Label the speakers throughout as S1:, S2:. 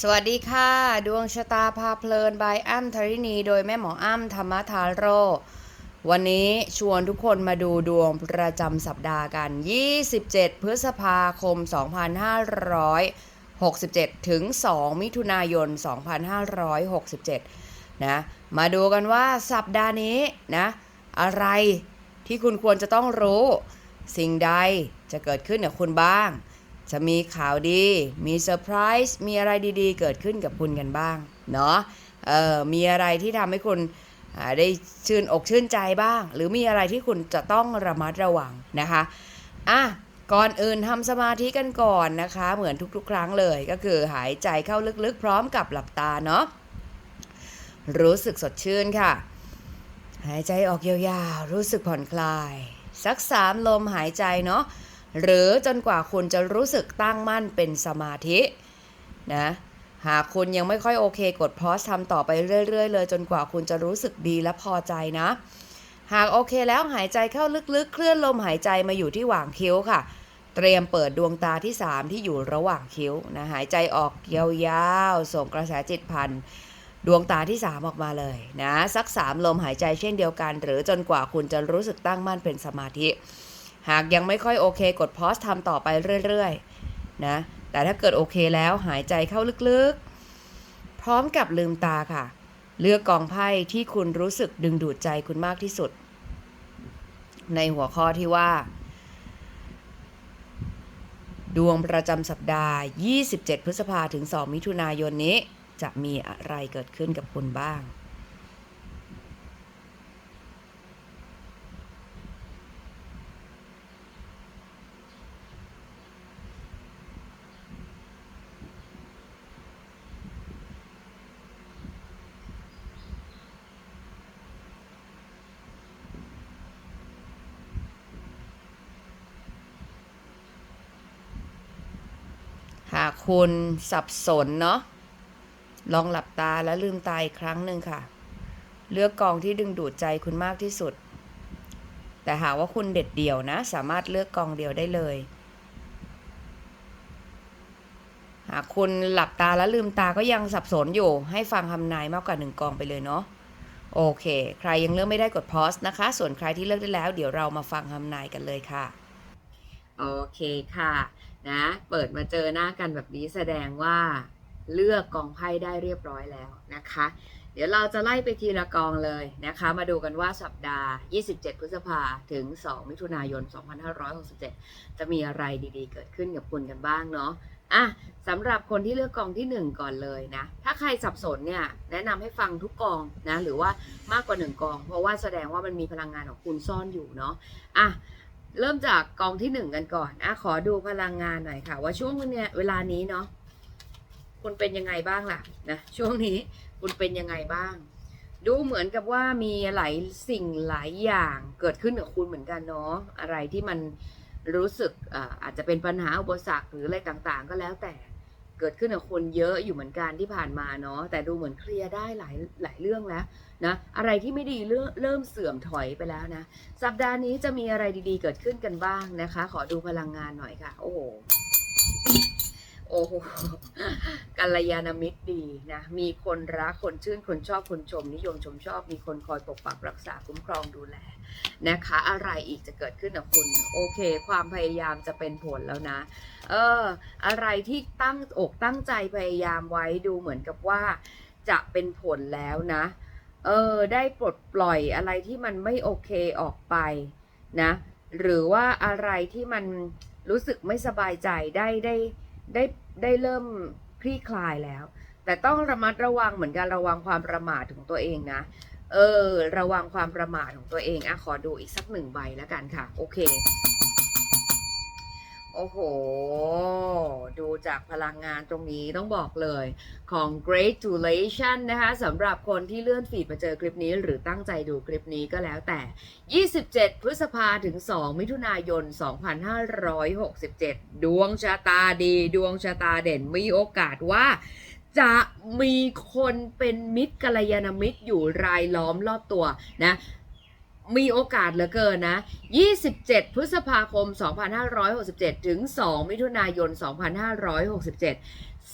S1: สวัสดีค่ะ ดวงชะตาพาเพลินบายอ้ำธรินีโดยแม่หมออ้ำธรรมทาโร วันนี้ชวนทุกคนมาดูดวงประจำสัปดาห์กัน 27 พฤษภาคม 2567 ถึง 2 มิถุนายน 2567 นะ มาดูกันว่าสัปดาห์นี้นะ อะไรที่คุณควรจะต้องรู้ สิ่งใดจะเกิดขึ้นกับคุณบ้าง จะมีข่าวดี มีเซอร์ไพรส์ มีอะไรดีๆ เกิดขึ้นกับคุณกันบ้าง เนาะเออมีอะไรที่ทำให้คุณได้ชื่นอกชื่นใจบ้าง หรือมีอะไรที่คุณจะต้องระมัดระวังนะคะ อะ ก่อนอื่นทำสมาธิกันก่อนนะคะ เหมือนทุกๆ ครั้งเลย ก็คือหายใจเข้าลึกๆ พร้อมกับหลับตาเนาะ รู้สึกสดชื่นค่ะ หายใจออกยาวๆ รู้สึกผ่อนคลาย สักสามลมหายใจเนาะ หรือจนกว่าคุณจะรู้สึกตั้งมั่นเป็นสมาธินะหากคุณยังไม่ค่อยโอเคกดพอสทำต่อไปเรื่อย ๆ เลย จนกว่าคุณจะรู้สึกดีและพอใจนะ หากโอเคแล้วหายใจเข้าลึกๆ เคลื่อนลมหายใจมาอยู่ที่หว่างคิ้วค่ะ เตรียมเปิดดวงตาที่ 3 ที่อยู่ระหว่างคิ้วนะหายใจออกยาวๆส่งกระแสจิตพันดวงตาที่ 3 ออกมาเลยนะสัก 3 ลมหายใจเช่นเดียวกัน หรือจนกว่าคุณจะรู้สึกตั้งมั่นเป็นสมาธิ หากยังไม่ค่อยโอเค กดพอสทำต่อไปเรื่อยๆนะแต่ถ้าเกิดโอเคแล้วหายใจเข้าลึกๆ พร้อมกับลืมตาค่ะ เลือกกองไพ่ที่คุณรู้สึกดึงดูดใจคุณมากที่สุด ในหัวข้อที่ว่า ดวงประจำสัปดาห์ 27 พฤษภาถึง 2 มิถุนายนนี้ จะมีอะไรเกิดขึ้นกับคุณบ้างากคุณสับสนเนาะลองหลับตาแล้วลืมตาอีกครั้งหนึ่งค่ะ เลือกกองที่ดึงดูดใจคุณมากที่สุด แต่หากว่าคุณเด็ดเดี่ยวนะ สามารถเลือกกองเดียวได้เลย หากคุณหลับตาแล้วลืมตาก็ยังสับสนอยู่ ให้ฟังคำนายมากกว่าหนึ่งกองไปเลยเนาะโอเค ใครยังเลือกไม่ได้กดพอสนะคะ ส่วนใครที่เลือกได้แล้ว เดี๋ยวเรามาฟังคำนายกันเลยค่ะ โอเคค่ะนะเปิดมาเจอหน้ากันแบบนี้แสดงว่าเลือกกองไพ่ได้เรียบร้อยแล้วนะคะ เดี๋ยวเราจะไล่ไปทีละกองเลยนะคะ มาดูกันว่าสัปดาห์ 27 พฤษภาถึง 2 มิถุนายน 2567 จะมีอะไรดีๆ เกิดขึ้นกับคุณกันบ้างเนาะอะสำหรับคนที่เลือกกองที่ 1 ก่อนเลยนะ ถ้าใครสับสนเนี่ยแนะนำให้ฟังทุกกองนะ หรือว่ามากกว่า 1 กอง เพราะว่าแสดงว่ามันมีพลังงานของคุณซ่อนอยู่เนาะอะ เริ่มจากกองที่หนึ่งกันก่อนอะขอดูพลังงานหน่อยค่ะ ว่าช่วงเนี้ยเวลานี้เนาะคุณเป็นยังไงบ้างล่ะนะช่วงนี้คุณเป็นยังไงบ้าง ดูเหมือนกับว่ามีหลายสิ่งหลายอย่างเกิดขึ้นกับคุณเหมือนกันเนาะอะไรที่มันรู้สึกอ่าอาจจะเป็นปัญหาอุปสรรคหรืออะไรต่างๆ ก็แล้วแต่ เกิดขึ้นกับคนเยอะอยู่เหมือนกันที่ผ่านมาเนาะแต่ดูเหมือนเคลียร์ได้หลายหลายเรื่องแล้วนะอะไรที่ไม่ดีเริ่มเริ่มเสื่อมถอยไปแล้วนะ สัปดาห์นี้จะมีอะไรดีๆ เกิดขึ้นกันบ้างนะคะ ขอดูพลังงานหน่อยค่ะ โอ้โหโอ้โหกัลยาณมิตรดีนะ มีคนรัก คนชื่น คนชอบ คนชม นิยมชมชอบ มีคนคอยปกปักรักษาคุ้มครองดูแล นะคะ อะไรอีกจะเกิดขึ้นกับคุณโอเค ความพยายามจะเป็นผลแล้วนะ เออ อะไรที่ตั้งอกตั้งใจพยายามไว้ดูเหมือนกับว่าจะเป็นผลแล้วนะ เออ ได้ปลดปล่อยอะไรที่มันไม่โอเคออกไปนะ หรือว่าอะไรที่มันรู้สึกไม่สบายใจได้ได้ได้ได้เริ่มคลี่คลายแล้ว แต่ต้องระมัดระวังเหมือนกันระวังความประมาทของตัวเองนะ เออ ระวังความประมาทของตัวเองอะขอดูอีกสักหนึ่งใบแล้วกันค่ะ โอเค โอ้โห ดูจากพลังงานตรงนี้ต้องบอกเลย congratulation นะคะสำหรับคนที่เลื่อนฟีดมาเจอคลิปนี้ หรือตั้งใจดูคลิปนี้ก็แล้วแต่ 27 พฤษภาถึง 2 มิถุนายน 2567 ดวงชะตาดี ดวงชะตาเด่นมีโอกาสว่า จะมีคนเป็นมิตรกัลยาณมิตรอยู่รายล้อมรอบตัวนะ มีโอกาสเหลือเกินนะ 27 พฤษภาคม 2567 ถึง 2 มิถุนายน 2567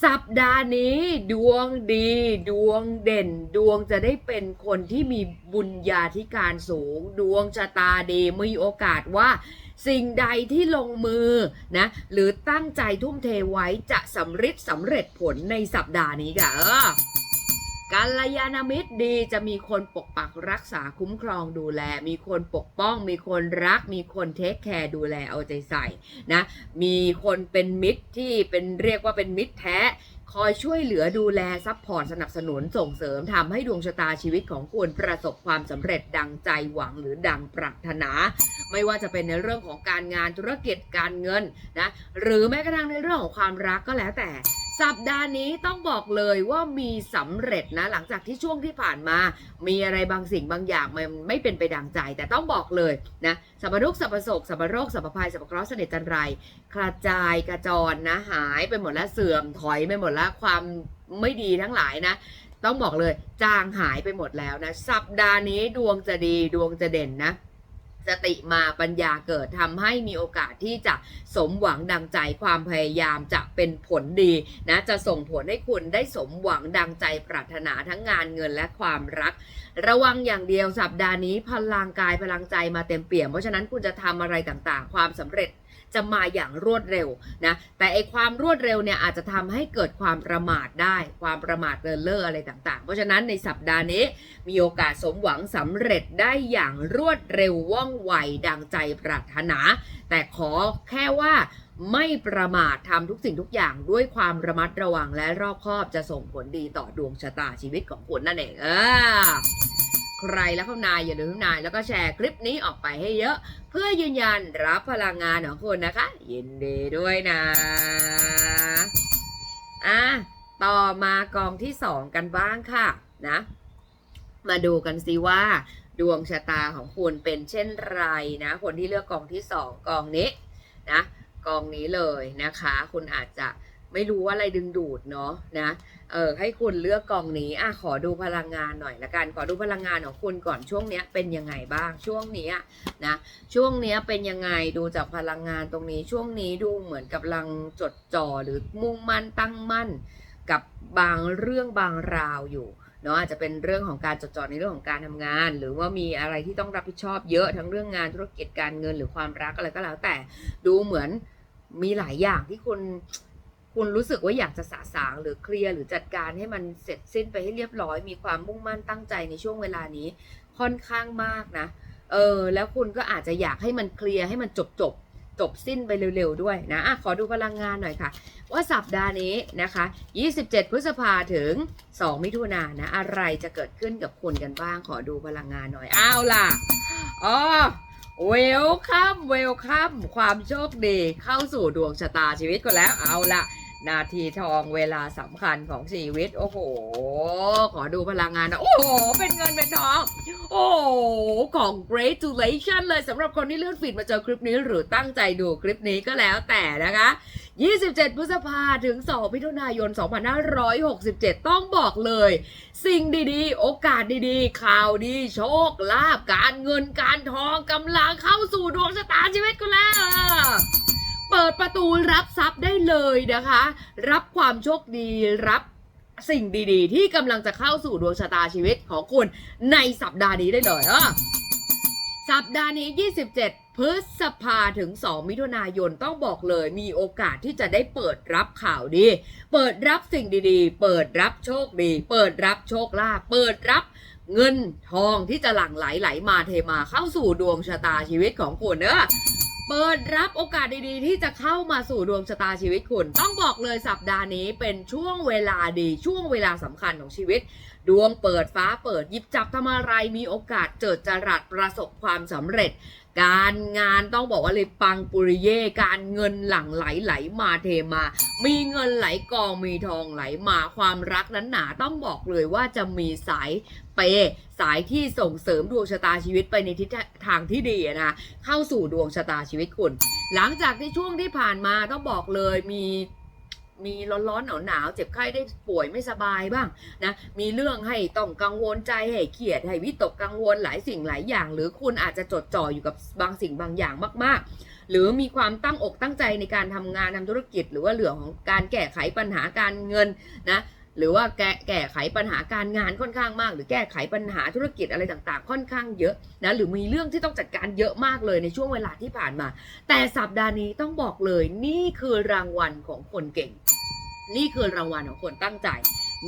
S1: สัปดาห์นี้ดวงดี ดวงเด่น ดวงจะได้เป็นคนที่มีบุญญาธิการสูง ดวงชะตาดี มีโอกาสว่าสิ่งใดที่ลงมือนะหรือตั้งใจทุ่มเทไว้จะสำเร็จสำเร็จผลในสัปดาห์นี้ค่ะ กัลยาณมิตรดีจะมีคนปกปักรักษาคุ้มครองดูแล มีคนปกป้อง มีคนรัก มีคนเทคแคร์ดูแลเอาใจใส่นะมีคนเป็นมิตรที่เป็นเรียกว่าเป็นมิตรแท้คอยช่วยเหลือดูแลซัพพอร์ตสนับสนุนส่งเสริมทำให้ดวงชะตาชีวิตของคุณประสบความสำเร็จดังใจหวังหรือดังปรารถนา ไม่ว่าจะเป็นในเรื่องของการงานธุรกิจการเงินนะหรือแม้กระทั่งในเรื่องของความรักก็แล้วแต่สัปดาห์นี้ต้องบอกเลยว่ามีสำเร็จนะ หลังจากที่ช่วงที่ผ่านมา มีอะไรบางสิ่งบางอย่างมันไม่เป็นไปดังใจ แต่ต้องบอกเลยนะสัพพทุกสัพพโศกสัพพโรคสัพพภัยสัพพเคราะห์เสน่ห์จันไรกระจายกระจรนะหายไปหมดแล้วเสื่อมถอยไปหมดแล้วความไม่ดีทั้งหลายนะต้องบอกเลยจางหายไปหมดแล้วนะ สัปดาห์นี้ดวงจะดีดวงจะเด่นนะ สติมาปัญญาเกิดทำให้มีโอกาสที่จะสมหวังดังใจความพยายามจะเป็นผลดีนะจะส่งผลให้คุณได้สมหวังดังใจปรารถนาทั้งงานเงินและความรัก ระวังอย่างเดียวสัปดาห์นี้พลังกายพลังใจมาเต็มเปี่ยม เพราะฉะนั้นคุณจะทำอะไรต่างๆ ความสำเร็จ จะมาอย่างรวดเร็วนะแต่ไอความรวดเร็วเนี่ยอาจจะทำให้เกิดความประมาทได้ ความประมาทเลินเล่ออะไรต่างๆ เพราะฉะนั้นในสัปดาห์นี้มีโอกาสสมหวังสำเร็จได้อย่างรวดเร็วว่องไวดังใจปรารถนา แต่ขอแค่ว่าไม่ประมาททำทุกสิ่งทุกอย่างด้วยความระมัดระวังและรอบคอบจะส่งผลดีต่อดวงชะตาชีวิตของคุณนั่นเองเออ ใครแล้วเข้านายอย่าลืมนายแล้วก็แชร์คลิปนี้ออกไปให้เยอะ เพื่อยืนยันรับพลังงานของคุณนะคะ ยินดีด้วยนะอะต่อมากองที่สองกันบ้างค่ะนะ มาดูกันสิว่าดวงชะตาของคุณเป็นเช่นไรนะ คนที่เลือกกองที่สองกองนี้นะกองนี้เลยนะคะ คุณอาจจะ ไม่รู้ว่าอะไรดึงดูดเนาะนะ เออให้คุณเลือกกองนี้อะขอดูพลังงานหน่อยละกัน ขอดูพลังงานของคุณก่อนช่วงเนี้ยเป็นยังไงบ้าง ช่วงเนี้ยนะ ช่วงเนี้ยเป็นยังไง ดูจากพลังงานตรงนี้ ช่วงนี้ดูเหมือนกับกำลังจดจ่อหรือมุ่งมั่นตั้งมั่น กับบางเรื่องบางราวอยู่เนาะอาจจะเป็นเรื่องของการจดจ่อในเรื่องของการทำงาน หรือว่ามีอะไรที่ต้องรับผิดชอบเยอะทั้งเรื่องงานธุรกิจการเงินหรือความรักอะไรก็แล้วแต่ดูเหมือนมีหลายอย่างที่คุณ คุณรู้สึกว่าอยากจะสะสางหรือเคลียร์หรือจัดการให้มันเสร็จสิ้นไปให้เรียบร้อย มีความมุ่งมั่นตั้งใจในช่วงเวลานี้ค่อนข้างมากนะ เออ แล้วคุณก็อาจจะอยากให้มันเคลียร์ให้มันจบจบจบสิ้นไปเร็วๆด้วยนะอะขอดูพลังงานหน่อยค่ะ ว่าสัปดาห์นี้นะคะ 27 พฤษภาถึง 2 มิถุนายนนะ อะไรจะเกิดขึ้นกับคุณกันบ้าง ขอดูพลังงานหน่อย อ้าวล่ะ อ๋อเวลคัมเวลคัมความโชคดีเข้าสู่ดวงชะตาชีวิตก็แล้ว เอาล่ะ นาทีทองเวลาสำคัญของชีวิต โอ้โห ขอดูพลังงานนะโอ้โห เป็นเงินเป็นทอง โอ้โห congratulation เลยสำหรับคนที่เลื่อนฟีดมาเจอคลิปนี้ หรือตั้งใจดูคลิปนี้ก็แล้วแต่นะคะ 27 พฤษภาถึง2มิถุนายน 2567 ต้องบอกเลย สิ่งดีๆ โอกาสดีๆ ข่าวดีโชคลาภการเงินการทองกำลังเข้าสู่ดวงชะตาชีวิตกันแล้ว เปิดประตูรับทรัพย์ได้เลยนะคะ รับความโชคดีรับสิ่งดีๆ ที่กำลังจะเข้าสู่ดวงชะตาชีวิตของคุณในสัปดาห์นี้ได้เลยอะสัปดาห์นี้ 27 พฤษภาถึง 2 มิถุนายนต้องบอกเลย มีโอกาสที่จะได้เปิดรับข่าวดี เปิดรับสิ่งดีๆ เปิดรับโชคดี เปิดรับโชคลาภเปิดรับเงินทองที่จะหลั่งไหลไหลมาเทมาเข้าสู่ดวงชะตาชีวิตของคุณเนอะ เปิดรับโอกาสดีๆ ที่จะเข้ามาสู่ดวงชะตาชีวิตคุณ ต้องบอกเลยสัปดาห์นี้เป็นช่วงเวลาดีช่วงเวลาสำคัญของชีวิต ดวงเปิดฟ้าเปิดหยิบจับทำอะไรมีโอกาสเจิดจรัสประสบความสำเร็จ การงานต้องบอกว่าเลยปังปุริเย่การเงินหลั่งไหลไหลมาเทมา มีเงินไหลกองมีทองไหลมาความรักนั้นหนาต้องบอกเลยว่าจะมีสาย เปสายที่ส่งเสริมดวงชะตาชีวิตไปในทิศทางที่ดีอะนะเข้าสู่ดวงชะตาชีวิตคุณ หลังจากที่ช่วงที่ผ่านมาต้องบอกเลยมีมีร้อนๆหนาวๆเจ็บไข้ได้ป่วยไม่สบายบ้างนะมีเรื่องให้ต้องกังวลใจให้เครียดให้วิตกกังวลหลายสิ่งหลายอย่าง หรือคุณอาจจะจดจ่ออยู่กับบางสิ่งบางอย่างมาก ๆ หรือมีความตั้งอกตั้งใจในการทำงานทำธุรกิจ หรือว่าเรื่องของการแก้ไขปัญหาการเงินนะ หรือว่าแก้แก้ไขปัญหาการงานค่อนข้างมาก หรือแก้ไขปัญหาธุรกิจอะไรต่างๆ ค่อนข้างเยอะนะหรือมีเรื่องที่ต้องจัดการเยอะมากเลยในช่วงเวลาที่ผ่านมา แต่สัปดาห์นี้ต้องบอกเลย นี่คือรางวัลของคนเก่ง นี่คือรางวัลของคนตั้งใจ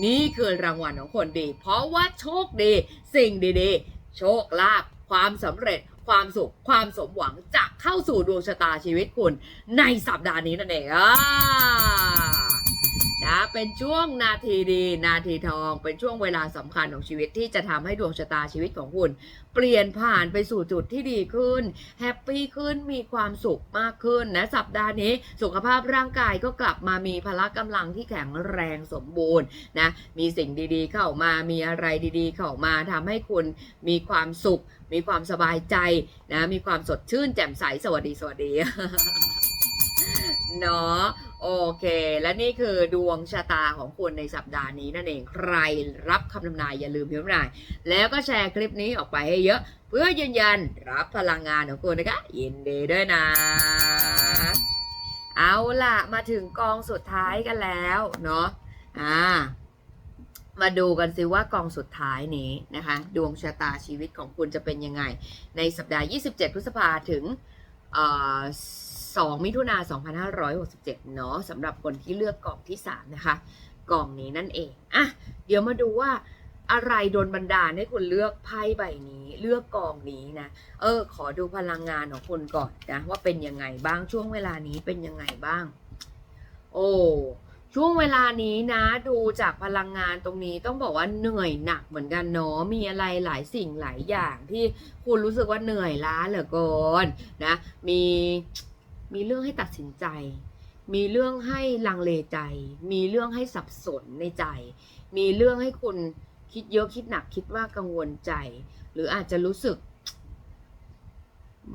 S1: นี่คือรางวัลของคนดี เพราะว่าโชคดีสิ่งดีๆ โชคลาภความสำเร็จความสุขความสมหวังจะเข้าสู่ดวงชะตาชีวิตคุณ ในสัปดาห์นี้นั่นเองอ่า นะเป็นช่วงนาทีดีนาทีทอง เป็นช่วงเวลาสำคัญของชีวิตที่จะทำให้ดวงชะตาชีวิตของคุณ เปลี่ยนผ่านไปสู่จุดที่ดีขึ้นแฮปปี้ขึ้นมีความสุขมากขึ้นนะสัปดาห์นี้สุขภาพร่างกายก็กลับมามีพละกำลังที่แข็งแรงสมบูรณ์นะมีสิ่งดีๆเข้ามามีอะไรดีๆ เข้ามาทำให้คุณมีความสุข มีความสบายใจนะมีความสดชื่นแจ่มใสสวัสดีสวัสดีเนาะ โอเค และนี่คือดวงชะตาของคุณในสัปดาห์นี้นั่นเอง ใครรับคำทำนายอย่าลืมพิมพ์นาย แล้วก็แชร์คลิปนี้ออกไปให้เยอะ เพื่อยืนยันรับพลังงานของคุณนะคะ ยินดีด้วยนะ เอาล่ะ มาถึงกองสุดท้ายกันแล้วเนาะ อ่า มาดูกันสิว่ากองสุดท้ายนี้นะคะ ดวงชะตาชีวิตของคุณจะเป็นยังไง ในสัปดาห์ 27 พฤษภาถึงเอ่อ 2 มิถุนา 2567 เนาะสำหรับคนที่เลือกกล่องที่ 3 นะคะ กล่องนี้นั่นเองอะเดี๋ยวมาดูว่าอะไรโดนบันดาลให้คุณเลือกไพ่ใบนี้ เลือกกองนี้นะ เออ ขอดูพลังงานของคุณก่อนนะ ว่าเป็นยังไงบ้างช่วงเวลานี้เป็นยังไงบ้าง โอ้ช่วงเวลานี้นะ ดูจากพลังงานตรงนี้ต้องบอกว่าเหนื่อยหนักเหมือนกันเนาะมีอะไรหลายสิ่งหลายอย่างที่คุณรู้สึกว่าเหนื่อยล้าเหลือเกินนะ มี มีเรื่องให้ตัดสินใจ มีเรื่องให้ลังเลใจ มีเรื่องให้สับสนในใจ มีเรื่องให้คุณคิดเยอะคิดหนักคิดว่ากังวลใจ หรืออาจจะรู้สึก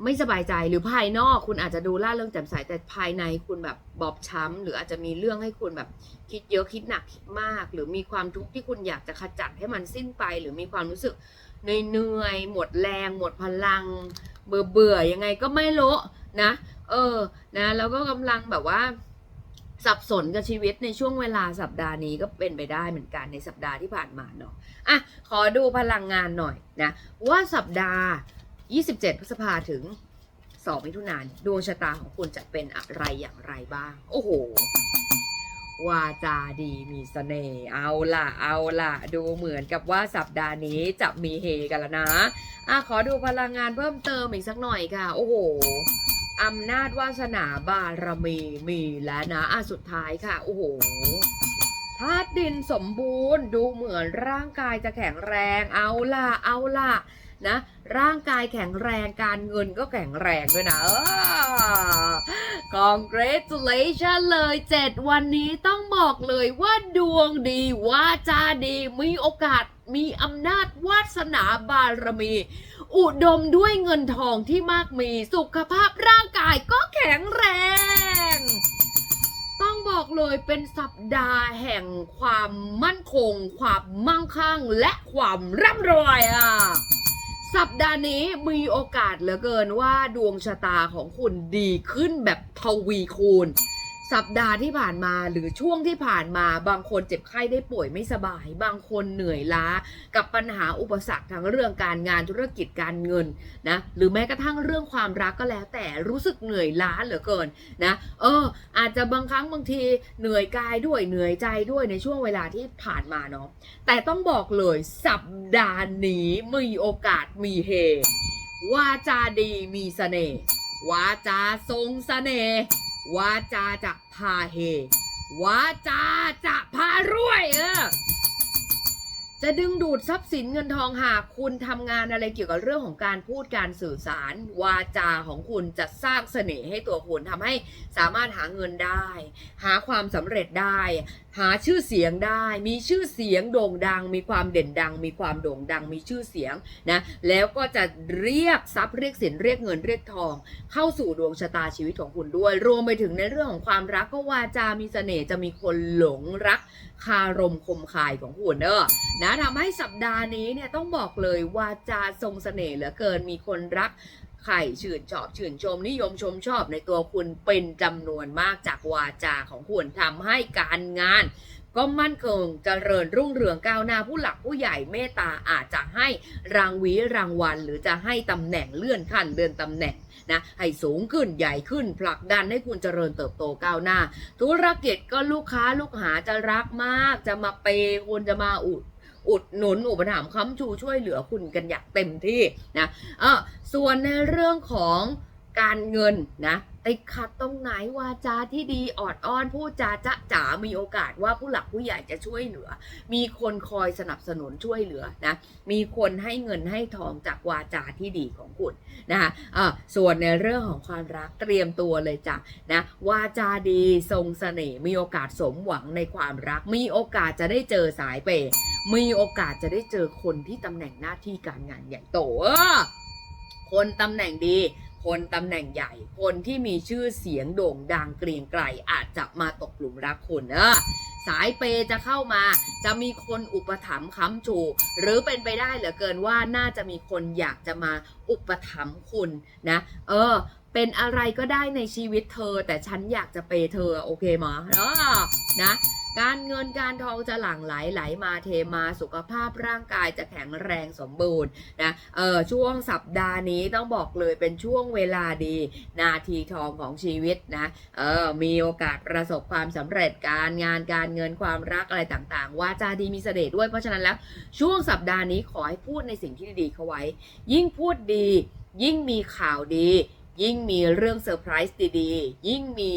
S1: ไม่สบายใจหรือภายนอก คุณอาจจะดูล่าเริงแจ่มใสแต่ภายในคุณแบบบอบช้ำหรืออาจจะมีเรื่องให้คุณแบบ คิดเยอะคิดหนักคิดมาก หรือมีความทุกข์ที่คุณอยากจะขจัดให้มันสิ้นไป หรือมีความรู้สึกเหนื่อยหมดแรง หมดพลัง เบื่อเบื่อๆยังไงก็ไม่รู้นะ เออนะแล้วก็กำลังแบบว่าสับสนกับชีวิตในช่วงเวลาสัปดาห์นี้ก็เป็นไปได้เหมือนกันในสัปดาห์ที่ผ่านมาเนาะอะขอดูพลังงานหน่อยนะว่าสัปดาห์ 27 พฤษภาถึง 2 มิถุนายนดวงชะตาของคุณจะเป็นอะไรอย่างไรบ้าง โอ้โห วาจาดีมีเสน่ห์เอาล่ะ เอาล่ะ ดูเหมือนกับว่าสัปดาห์นี้จะมีเฮกันแล้วนะอะขอดูพลังงานเพิ่มเติมอีกสักหน่อยค่ะ โอ้โหอำนาจวาสนาบารมีมีแล้วนะอะสุดท้ายค่ะ โอ้โหธาตุดินสมบูรณ์ ดูเหมือนร่างกายจะแข็งแรง เอาล่ะ เอาล่ะ นะ ร่างกายแข็งแรงการเงินก็แข็งแรงด้วยนะเออ congratulation เลย 7 วันนี้ต้องบอกเลยว่าดวงดีวาจาดีมีโอกาสมีอำนาจวาสนาบารมี อุดมด้วยเงินทองที่มากมีสุขภาพร่างกายก็แข็งแรง ต้องบอกเลยเป็นสัปดาห์แห่งความมั่นคง ความมั่งคั่ง และความร่ำรวยอะ สัปดาห์นี้มีโอกาสเหลือเกินว่าดวงชะตาของคุณดีขึ้นแบบทวีคูณ สัปดาห์ที่ผ่านมาหรือช่วงที่ผ่านมา บางคนเจ็บไข้ได้ป่วยไม่สบาย บางคนเหนื่อยล้า กับปัญหาอุปสรรคทั้งเรื่องการงานธุรกิจการเงินนะหรือแม้กระทั่งเรื่องความรักก็แล้ว แต่รู้สึกเหนื่อยล้าเหลือเกินนะเออ อาจจะบางครั้งบางทีเหนื่อยกายด้วยเหนื่อยใจด้วยในช่วงเวลาที่ผ่านมาเนาะแต่ต้องบอกเลยสัปดาห์นี้มีโอกาสมีเฮวาจาดีมีเสน่ห์วาจาทรงเสน่ห์ วาจาจะพาเฮ วาจาจะพารวยเออจะดึงดูดทรัพย์สินเงินทองหากคุณทำงานอะไรเกี่ยวกับเรื่องของการพูดการสื่อสาร วาจาของคุณจะสร้างเสน่ห์ให้ตัวคุณทำให้สามารถหาเงินได้ หาความสำเร็จได้ หาชื่อเสียงได้ มีชื่อเสียงโด่งดัง มีความเด่นดัง มีความโด่งดัง มีชื่อเสียงนะ แล้วก็จะเรียกทรัพย์เรียกสินเรียกเงินเรียกทอง เข้าสู่ดวงชะตาชีวิตของคุณด้วย รวมไปถึงในเรื่องของความรักก็วาจา มีเสน่ห์ จะมีคนหลงรักคารมคมคายของคุณเนอะนะทำให้สัปดาห์นี้เนี่ยต้องบอกเลยวาจาทรงเสน่ห์เหลือเกิน มีคนรัก ใครชื่นชอบชื่นชมนิยมชมชอบในตัวคุณเป็นจำนวนมากจากวาจาของคุณทำให้การงาน ก็มั่นคงเจริญรุ่งเรืองก้าวหน้าผู้หลักผู้ใหญ่เมตตาอาจจะให้รางวีรางวัล หรือจะให้ตำแหน่งเลื่อนขั้นเลื่อนตำแหน่งนะให้สูงขึ้นใหญ่ขึ้นผลักดันให้คุณเจริญเติบโตก้าวหน้า ธุรกิจก็ลูกค้าลูกหาจะรักมาก จะมาเปย์คุณจะมาอุด อุดหนุนอุปถัมภ์ค้ำชูช่วยเหลือคุณกันอย่างเต็มที่นะเออส่วนในเรื่องของการเงินนะติดขัดตรงไหนวาจาที่ดีออดอ้อนพูดจาจะจ๋ามีโอกาสว่าผู้หลักผู้ใหญ่จะช่วยเหลือ มีคนคอยสนับสนุนช่วยเหลือนะมีคนให้เงินให้ทองจากวาจาที่ดีของคุณนะคะอ่าส่วนในเรื่องของความรักเตรียมตัวเลยจ้ะนะวาจาดีทรงเสน่ห์มีโอกาสสมหวังในความรัก มีโอกาสจะได้เจอสายเปย์ มีโอกาสจะได้เจอคนที่ตำแหน่งหน้าที่การงานใหญ่โตเออคนตำแหน่งดี คนตำแหน่งใหญ่ คนที่มีชื่อเสียงโด่งดังเกรียงไกรอาจจะมาตกหลุมรักคุณเออสายเปย์จะเข้ามา จะมีคนอุปถัมภ์ค้ำชู หรือเป็นไปได้เหลือเกินว่าน่าจะมีคนอยากจะมาอุปถัมภ์คุณนะ เออ เป็นอะไรก็ได้ในชีวิตเธอ แต่ฉันอยากจะเปย์เธอโอเคไหมเออนะ การเงินการทองจะหลั่งไหลไหลมาเทมาสุขภาพร่างกายจะแข็งแรงสมบูรณ์นะเออช่วงสัปดาห์นี้ต้องบอกเลยเป็นช่วงเวลาดี นาทีทองของชีวิตนะเออมีโอกาสประสบความสำเร็จการงานการเงินความรักอะไรต่างๆ ว่าจาดีมีเสน่ห์ด้วยเพราะฉะนั้นแล้วช่วงสัปดาห์นี้ขอให้พูดในสิ่งที่ดีๆเข้าไว้ ยิ่งพูดดี ยิ่งมีข่าวดี ยิ่งมีเรื่องเซอร์ไพรส์ดีๆ ยิ่งมี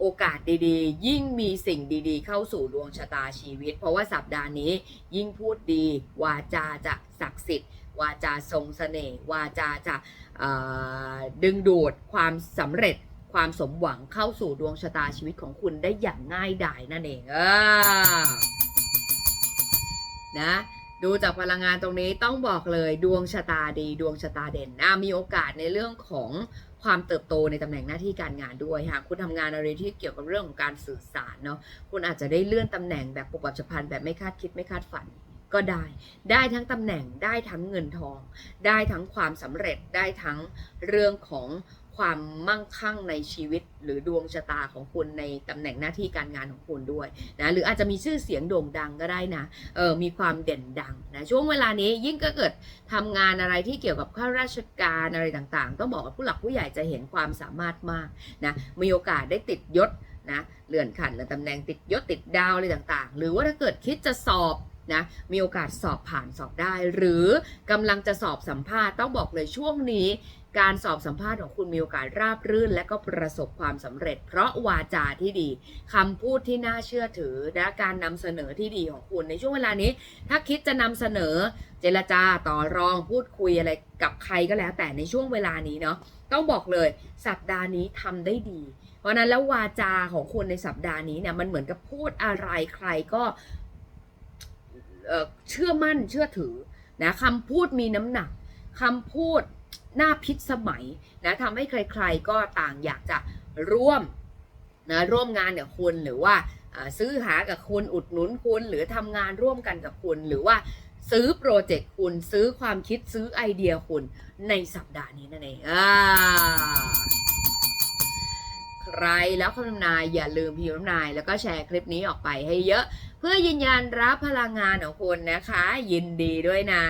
S1: โอกาสดีๆ ยิ่งมีสิ่งดีๆ เข้าสู่ดวงชะตาชีวิต เพราะว่าสัปดาห์นี้ยิ่งพูดดี วาจาจะศักดิ์สิทธิ์ วาจาทรงเสน่ห์วาจาจะดึงดูดความสำเร็จความสมหวังเข้าสู่ดวงชะตาชีวิตของคุณได้อย่างง่ายดายนั่นเองเออนะ ดูจากพลังงานตรงนี้ต้องบอกเลยดวงชะตาดีดวงชะตาเด่นนะมีโอกาสในเรื่องของความเติบโตในตำแหน่งหน้าที่การงานด้วยหากคุณทำงานอะไรที่เกี่ยวกับเรื่องของการสื่อสารเนาะคุณอาจจะได้เลื่อนตำแหน่งแบบปุบปับฉับพลันแบบไม่คาดคิดไม่คาดฝันก็ได้ ได้ทั้งตำแหน่ง ได้ทั้งเงินทอง ได้ทั้งความสำเร็จ ได้ทั้งเรื่องของ ความมั่งคั่งในชีวิต หรือดวงชะตาของคุณในตำแหน่งหน้าที่การงานของคุณด้วยนะหรืออาจจะมีชื่อเสียงโด่งดังก็ได้นะเออมีความเด่นดังนะช่วงเวลานี้ยิ่งก็เกิดทำงานอะไรที่เกี่ยวกับข้าราชการอะไรต่างๆ ต้องบอกว่าผู้หลักผู้ใหญ่จะเห็นความสามารถมากนะมีโอกาสได้ติดยศนะเลื่อนขั้นเลื่อนตำแหน่งติดยศติดดาวอะไรต่างๆ หรือว่าถ้าเกิดคิดจะสอบ นะมีโอกาสสอบผ่านสอบได้ หรือกำลังจะสอบสัมภาษณ์ต้องบอกเลยช่วงนี้การสอบสัมภาษณ์ของคุณมีโอกาสราบรื่น และก็ประสบความสำเร็จ เพราะวาจาที่ดีคำพูดที่น่าเชื่อถือและการนำเสนอที่ดีของคุณในช่วงเวลานี้ ถ้าคิดจะนำเสนอ เจรจาต่อรองพูดคุยอะไรกับใครก็แล้ว แต่ในช่วงเวลานี้เนาะต้องบอกเลยสัปดาห์นี้ทำได้ดี เพราะนั้นแล้ววาจาของคุณในสัปดาห์นี้เนี่ยมันเหมือนกับพูดอะไรใครก็ เชื่อมั่นเชื่อถือนะคำพูดมีน้ำหนักคำพูดน่าพิษสมัยนะทำให้ใครๆก็ต่างอยากจะร่วมนะร่วมงานกับคุณหรือว่าอ่าซื้อหากับคุณอุดหนุนคุณหรือทำงานร่วมกันกับคุณ หรือว่าซื้อโปรเจกต์คุณซื้อความคิดซื้อไอเดียคุณในสัปดาห์นี้นั่นเองอ่า ใครแล้วคำทำนายอย่าลืมพิมพ์คำทำนาย แล้วก็แชร์คลิปนี้ออกไปให้เยอะ เพื่อยืนยันรับพลังงานของคุณนะคะ ยินดีด้วยนะ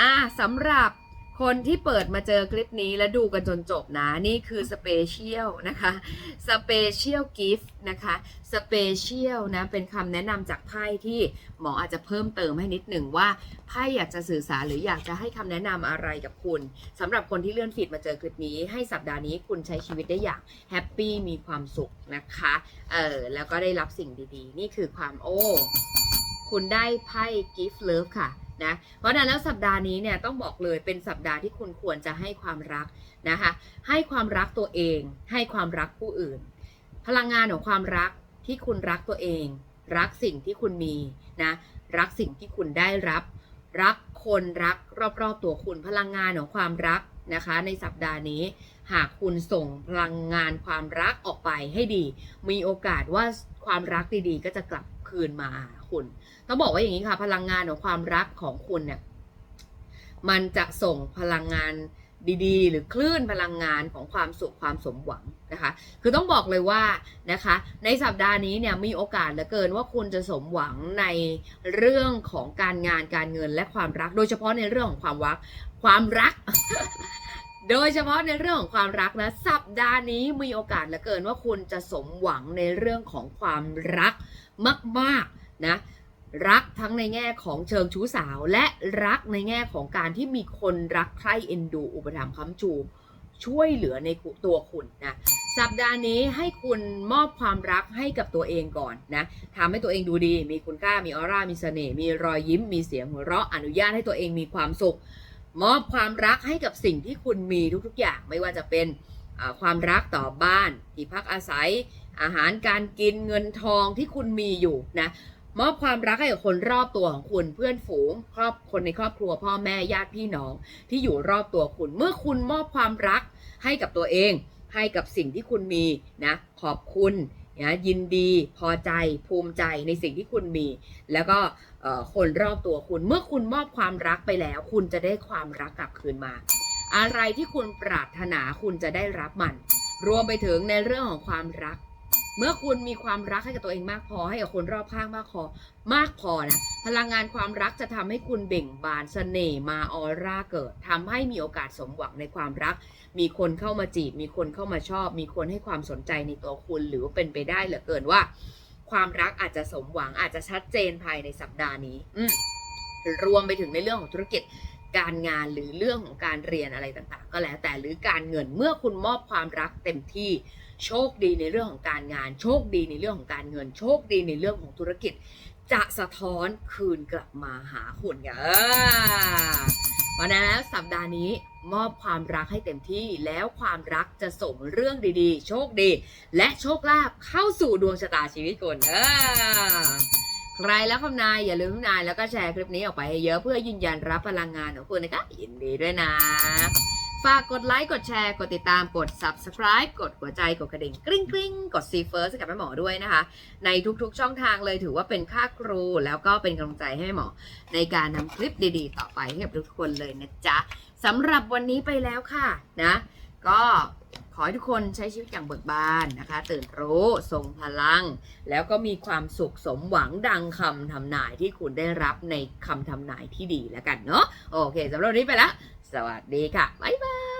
S1: อ่าสำหรับ คนที่เปิดมาเจอคลิปนี้และดูกันจนจบนะ นี่คือสเปเชียลนะคะสเปเชียลกิฟต์นะคะสเปเชียลนะเป็นคำแนะนำจากไพ่ที่หมออาจจะเพิ่มเติมให้นิดหนึ่งว่าไพ่อยากจะสื่อสารหรืออยากจะให้คำแนะนำอะไรกับคุณสำหรับคนที่เลื่อนฟีดมาเจอคลิปนี้ ให้สัปดาห์นี้คุณใช้ชีวิตได้อย่างแฮปปี้มีความสุขนะคะเออแล้วก็ได้รับสิ่งดีๆ นี่คือความโอ้คุณได้ไพ่ gift love ค่ะ นะเพราะฉะนั้นแล้วสัปดาห์นี้เนี่ยต้องบอกเลยเป็นสัปดาห์ที่คุณควรจะให้ความรักนะคะให้ความรักตัวเอง ให้ความรักผู้อื่น พลังงานของความรักที่คุณรักตัวเอง รักสิ่งที่คุณมีนะรักสิ่งที่คุณได้รับ รักคนรักรอบๆตัวคุณพลังงานของความรักนะคะในสัปดาห์นี้หากคุณส่งพลังงานความรักออกไปให้ดี มีโอกาสว่าความรักดีๆ ก็จะกลับคืนมาหาคุณ ต้องบอกว่าอย่างนี้ค่ะ พลังงานของความรักของคุณเนี่ยมันจะส่งพลังงานดีๆ หรือคลื่นพลังงานของความสุขความสมหวังนะคะ คือต้องบอกเลยว่านะคะ ในสัปดาห์นี้เนี่ยมีโอกาสเหลือเกินว่าคุณจะสมหวังในเรื่องของการงานการเงินและความรัก โดยเฉพาะในเรื่องของความรักความรัก โดยเฉพาะในเรื่องของความรักนะสัปดาห์นี้มีโอกาสเหลือเกินว่าคุณจะสมหวังในเรื่องของความรักมาก ๆนะ รักทั้งในแง่ของเชิงชู้สาว และรักในแง่ของการที่มีคนรักใคร่เอ็นดู อุปถัมภ์ค้ำชูช่วยเหลือในตัวคุณนะสัปดาห์นี้ให้คุณมอบความรักให้กับตัวเองก่อนนะทำให้ตัวเองดูดี มีคุณค่ามีออร่ามีเสน่ห์มีรอยยิ้ม มีเสียงหัวเราะอนุญาตให้ตัวเองมีความสุข มอบความรักให้กับสิ่งที่คุณมีทุก ๆ อย่างไม่ว่าจะเป็นความรักต่อบ้านที่พักอาศัยอาหารการกินเงินทองที่คุณมีอยู่นะ มอบความรักให้กับคนรอบตัวของคุณเพื่อนฝูง ครอบคนในครอบครัวพ่อแม่ญาติพี่น้อง ที่อยู่รอบตัวคุณ เมื่อคุณมอบความรักให้กับตัวเอง ให้กับสิ่งที่คุณมีนะขอบคุณนะยินดีพอใจภูมิใจในสิ่งที่คุณมี แล้วก็คนรอบตัวคุณ เมื่อคุณมอบความรักไปแล้ว คุณจะได้ความรักกลับคืนมา อะไรที่คุณปรารถนาคุณจะได้รับมัน รวมไปถึงในเรื่องของความรัก เมื่อคุณมีความรักให้กับตัวเองมากพอให้กับคนรอบข้างมากพอมากพอนะพลังงานความรักจะทำให้คุณเบ่งบานเสน่ห์มาออร่าเกิดทำให้มีโอกาสสมหวังในความรัก มีคนเข้ามาจีบ มีคนเข้ามาชอบ มีคนให้ความสนใจในตัวคุณ หรือว่าเป็นไปได้เหลือเกินว่า ความรักอาจจะสมหวังอาจจะชัดเจนภายในสัปดาห์นี้ อืรวมไปถึงในเรื่องของธุรกิจการงานหรือเรื่องของการเรียนอะไรต่างๆ ก็แล้วแต่หรือการเงินเมื่อคุณมอบความรักเต็มที่ โชคดีในเรื่องของการงาน โชคดีในเรื่องของการเงิน โชคดีในเรื่องของธุรกิจ จะสะท้อนคืนกลับมาหาคุณเออเพราะฉะนั้นแล้วสัปดาห์นี้มอบความรักให้เต็มที่แล้วความรักจะส่งเรื่องดีๆ โชคดี และโชคลาภเข้าสู่ดวงชะตาชีวิตคุณเออใครแล้วคำนายอย่าลืมคำนายแล้วก็แชร์คลิปนี้ออกไปให้เยอะเพื่อยืนยันรับพลังงานของคุณนะคะยินดีด้วยนะ ฝากกดไลค์กดแชร์กดติดตามกด subscribe กดหัวใจกดกระดิ่งกริ๊งกริ๊งกด see first ให้กับแม่หมอด้วยนะคะ ในทุกๆช่องทางเลยถือว่าเป็นค่าครูแล้วก็เป็นกำลังใจให้แม่หมอ ในการนำคลิปดีๆ ต่อไปให้กับทุกคนเลยนะจ๊ะสำหรับวันนี้ไปแล้วค่ะนะ ก็ขอให้ทุกคนใช้ชีวิตอย่างเบิกบานนะคะ ตื่นรู้ทรงพลัง แล้วก็มีความสุขสมหวังดังคำทำนายที่คุณได้รับในคำทำนายที่ดีแล้วกันเนาะโอเคสำหรับวันนี้ไปแล้ว สวัสดีค่ะ บ๊ายบาย